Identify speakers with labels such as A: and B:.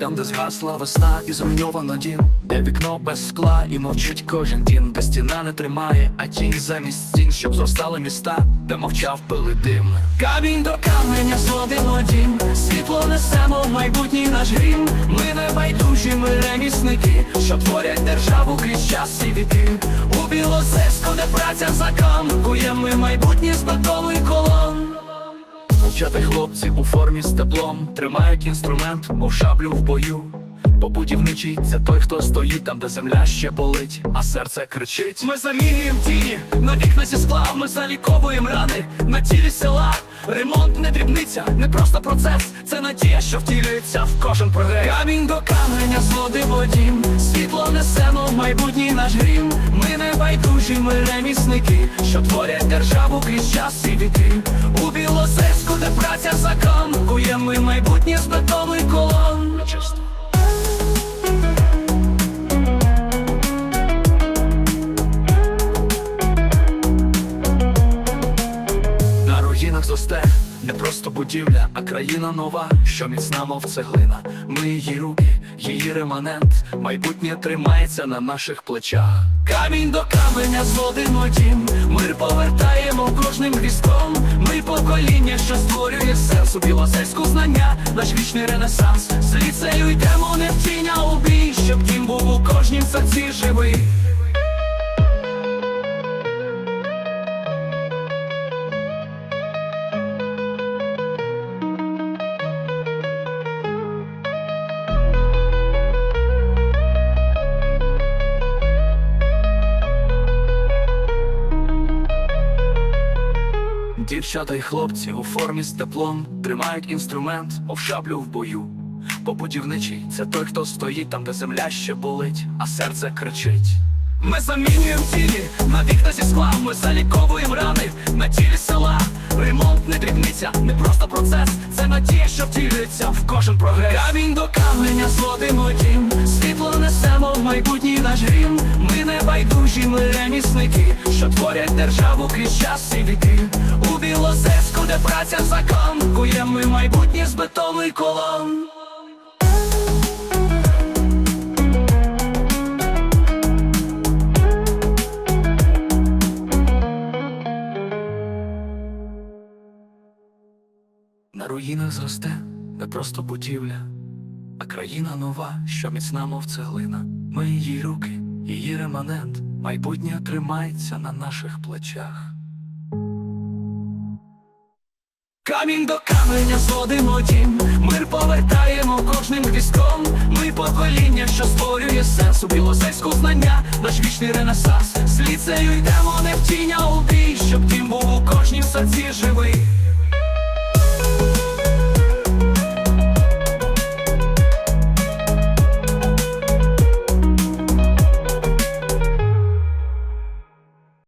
A: Там, де згасла весна і зруйновано дім, де вікно без скла і мовчить кожен дім, де стіна не тримає, а тінь замість стін, щоб зростали міста, де мовчав пили дим. Камінь до каменя зводило дім, світло несемо в майбутній наш грім. Ми не байдужі, ми ремісники, що творять державу крізь час і віки. У Білозерську, де праця закон, куєм ми майбутнє з бетових колон. Мовчати хлопці у формі з теплом Тримають інструмент, мов шаблю в бою Бо будівничий це той, хто стоїть там, де земля ще болить, а серце кричить. Ми замінюємо тіні, на вікна зі скла, ми заліковуємо рани на тілі села. Ремонт не дрібниця, не просто процес, це надія, що втілюється в кожен прогрес. Камінь до каменя зводимо дім, світло несемо майбутній наш грім. Ми не байдужі, ми ремісники, що творять державу крізь час і віки. У Білозерську, де праця закон, куєм ми майбутнє з бетових колон. На руїнах зосте не просто будівля, а країна нова, що міцна, мов цеглина. Ми її руки, її реманент, майбутнє тримається на наших плечах. Камінь до каменя зводимо дім, мир повертаємо кожним гвіздком. Що створює сенсу білосельську знання, наш вічний ренесанс. З ліцею йдемо Дівчата й хлопці у формі з теплом тримають інструмент, мов шаблю в бою. Бо будівничий це той, хто стоїть там, де земля ще болить, а серце кричить. Ми замінюємо тілі на вікна зі скла, ми заліковуємо рани на тілі села. Ремонт не дрібниця, не просто процес, це надія, що втілюється в кожен прогрес. Камінь до каменя зводимо дім, світло несемо в майбутній наш грім. Ми не байдужі, ми ремісники, що творять державу крізь час і віки. У Білозерську, де праця закон, куєм ми майбутнє з бетових колон. На руїнах зросте не просто будівля, а країна нова, що міцна, мов цеглина. Ми її руки, її реманент, майбутнє тримається на наших плечах. Камінь до каменя зводимо дім, мир повертаємо кожним військом. Ми покоління, що створює сенс у білозерську знання, наш вічний ренесанс. З ліцею йдемо не в тіня у бій, щоб